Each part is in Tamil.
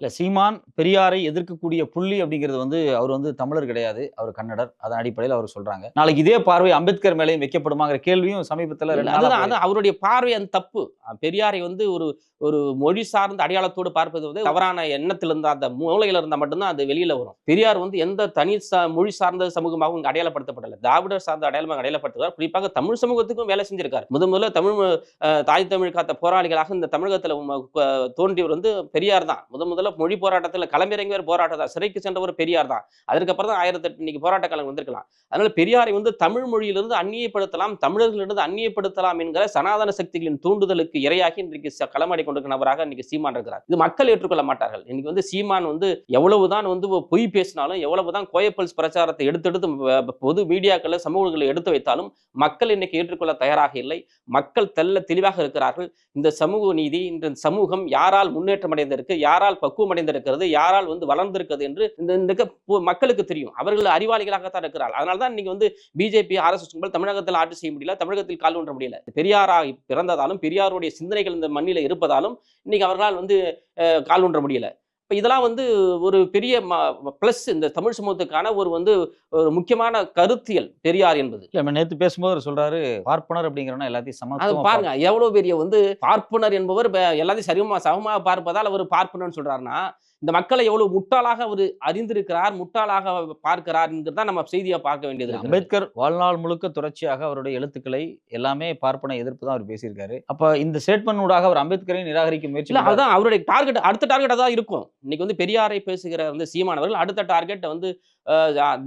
இல்ல சீமான் பெரியாரை எதிர்க்கக்கூடிய புள்ளி அப்படிங்கிறது வந்து அவர் வந்து தமிழர் கிடையாது. அவர் கன்னடர். அதன் அடிப்படையில் அவர் சொல்றாங்க. நாளைக்கு இதே பார்வை அம்பேத்கர் மேலேயும் வைக்கப்படுமாங்கிற கேள்வியும் சமீபத்துல அதுதான் அது அவருடைய பார்வை அந்த தப்பு. பெரியாரை வந்து ஒரு ஒரு மொழி சார்ந்த அடையாளத்தோடு பார்ப்பது வந்து தவறான எண்ணத்தில் இருந்தா அந்த மூலையில இருந்தா மட்டும்தான் அது வெளியில வரும். பெரியார் வந்து எந்த தனி மொழி சார்ந்த சமூகமாகவும் இங்க அடையாளப்படுத்தப்படல. திராவிடர் சார்ந்த அடையாளமாக அடையாளப்படுத்துவார். குறிப்பாக தமிழ் சமூகத்துக்கும் வேலை செஞ்சிருக்கார். முத முதல்ல தமிழ் தாய் தமிழ் காத்த போராளிகளாக இந்த தமிழகத்துல தோன்றியவர் வந்து பெரியார் தான். முத முதல்ல முதல்ல மொழி போராட்டத்தில் களமிறங்கியவர் போராட்டம் தான் சிறைக்கு சென்றவர் பெரியார் தான். அதுக்கப்புறம் தான் ஆயிரத்தி எட்டு இன்னைக்கு போராட்ட காலம் வந்திருக்கலாம். அதனால பெரியாரை வந்து தமிழ் மொழியிலிருந்து அந்நியப்படுத்தலாம் தமிழர்களிலிருந்து அந்நியப்படுத்தலாம் என்கிற சனாதன சக்திகளின் தூண்டுதலுக்கு இரையாகி இன்றைக்கு ச- களமாடி கொண்டிருக்கிற நபராக இன்னைக்கு சீமான் இருக்கிறார். இது மக்கள் ஏற்றுக்கொள்ள மாட்டார்கள். இன்னைக்கு வந்து சீமான் வந்து எவ்வளவுதான் வந்து பொய் பேசினாலும் எவ்வளவுதான் கோயப்பல்ஸ் பிரச்சாரத்தை எடுத்தெடுத்து பொது மீடியாக்களை சமூகங்களை எடுத்து வைத்தாலும் மக்கள் இன்னைக்கு ஏற்றுக்கொள்ள தயாராக இல்லை. மக்கள் தெல்ல தெளிவாக இருக்கிறார்கள். இந்த சமூக நீதி இந்த சமூகம் யாரால் முன்னேற்றம் அடைந்திருக்கு யாரால் பக்குவம் அடைந்திருக்கிறது யாரால் வந்து வளர்ந்திருக்கிறது என்று இந்த மக்களுக்கு தெரியும். அவர்கள் அறிவாளிகளாகத்தான் இருக்கிறார்கள். அதனால தான் இன்னைக்கு வந்து பிஜேபி ஆர்எஸ்எஸ் கும்பல் தமிழகத்தில் ஆட்சி செய்ய முடியல தமிழகத்தில் கால் ஒன்ற முடியல. பெரியாரா பிறந்ததாலும் பெரியாருடைய சிந்தனைகள் இந்த மண்ணில் இருப்பதாலும் இன்னைக்கு அவர்களால் வந்து கால் ஊன்ற முடியல. இப்போ இதெல்லாம் வந்து ஒரு பெரிய ப்ளஸ் இந்த தமிழ் சமூகத்துக்கான ஒரு வந்து ஒரு முக்கியமான கருத்தியல் பெரியார் என்பது. இல்ல நம்ம நேத்து பேசும்போது அவர் சொல்றாரு பார்ப்பனர் அப்படிங்கிறனா எல்லாத்தையும் அது சமத்துவமா பாருங்க எவ்வளவு பெரிய வந்து பார்ப்பனர் என்பவர் எல்லாத்தையும் சரிமா சமமாக பார்ப்பதால் அவர் பார்ப்பனர்னு சொல்றாருன்னா இந்த மக்களை எவ்வளவு முட்டாளாக அவர் அறிந்திருக்கிறார் முட்டாளாக பார்க்கிறார் தான் நம்ம செய்தியை பார்க்க வேண்டியது. அம்பேத்கர் வாழ்நாள் முழுக்க தொடர்ச்சியாக அவருடைய எழுத்துக்களை எல்லாமே பார்ப்பன எதிர்ப்பு தான் அவர் பேசியிருக்காரு. அப்ப இந்த ஸ்டேட்மெண்ட் ஊடாக அவர் அம்பேத்கரை நிராகரிக்க முயற்சி. அதான் அவருடைய டார்கெட் அடுத்த டார்கெட் தான் இருக்கும். இன்னைக்கு வந்து பெரியாரை பேசுகிற வந்து சீமானவர்கள் அடுத்த டார்கெட் வந்து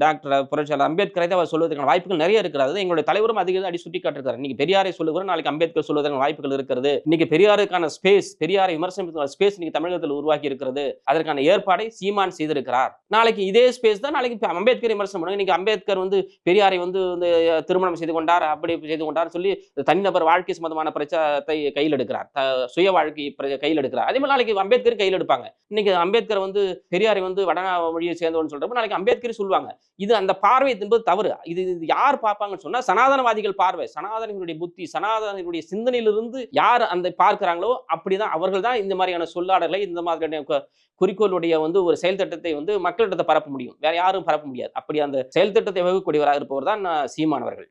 டாக்டர் புரட்சியாளர் அம்பேத்கரை தான் அவர் சொல்வதற்கான வாய்ப்புகள் நிறைய இருக்கிறது எங்களுடைய தலைவரும் அதிக அடி சுட்டி காட்டிருக்காரு இன்னைக்கு பெரியாரை சொல்லுகிறோம் நாளைக்கு அம்பேத்கர் சொல்வதற்கான வாய்ப்புகள் இருக்கிறது. இன்னைக்கு பெரியாருக்கான ஸ்பேஸ் பெரியாரை விமர்சனத்துக்கான ஸ்பேஸ் இன்னைக்கு தமிழகத்தில் உருவாக்கி இருக்கிறது. அதற்கான ஏற்பாடை சீமான் செய்திருக்கிறார். நாளைக்கு இதே ஸ்பேஸ் தான் நாளைக்கு அம்பேத்கர் விமர்சனம் பண்ணுங்க. இன்னைக்கு அம்பேத்கர் வந்து பெரியாரை வந்து திருமணம் செய்து கொண்டார் அப்படி செய்து கொண்டார் சொல்லி தனிநபர் வாழ்க்கை சம்பந்தமான பிரச்சாரத்தை கையில் எடுக்கிறார். சுய வாழ்க்கை கையில் எடுக்கிறார். அதே மாதிரி நாளைக்கு அம்பேத்கர் கையில் எடுப்பாங்க. இன்னைக்கு அம்பேத்கர் வந்து பெரியாரை வந்து வட மொழியை சேர்ந்தவன் சொல்றப்ப நாளைக்கு அம்பேத்கர் சொல்லுவாங்க. இது அந்த பார்வை என்பது தவறு. இது யார் பார்ப்பாங்கன்னு சொன்னா சனாதனவாதிகள் பார்வை. சனாதனிகளுடைய புத்தி சனாதனிகளுடைய சிந்தனையிலிருந்து யார் அந்த பார்க்கிறாங்களோ அப்படிதான் அவர்கள் தான் இந்த மாதிரியான சொல்லாடலை இந்த மாதிரியான கு- குறிக்கோளுடைய வந்து ஒரு செயல் திட்டத்தை வந்து மக்களிடத்தை பரப்ப முடியும். வேற யாரும் பரப்ப முடியாது. அப்படி அந்த செயல் திட்டத்தை வகுக்கக்கூடியவராக இருப்பவர் தான் சீமானவர்கள்